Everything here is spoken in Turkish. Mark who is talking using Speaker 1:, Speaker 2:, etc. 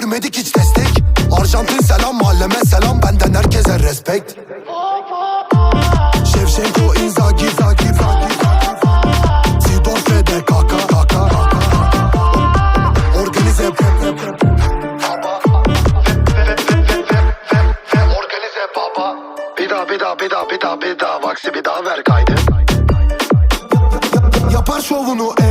Speaker 1: görmedik hiç destek. Arjantin selam mahalleme selam. Benden herkese respekt Şevşenko, Inzaghi, Zaghi, Zaghi, Zaghi. Sidor, Fede, Kaka, Kaka, Kaka Organize Organize baba. Bir daha, bir daha, bir daha, bir daha, bir daha. Vaksi bir daha ver kaydı. Yapar şovunu e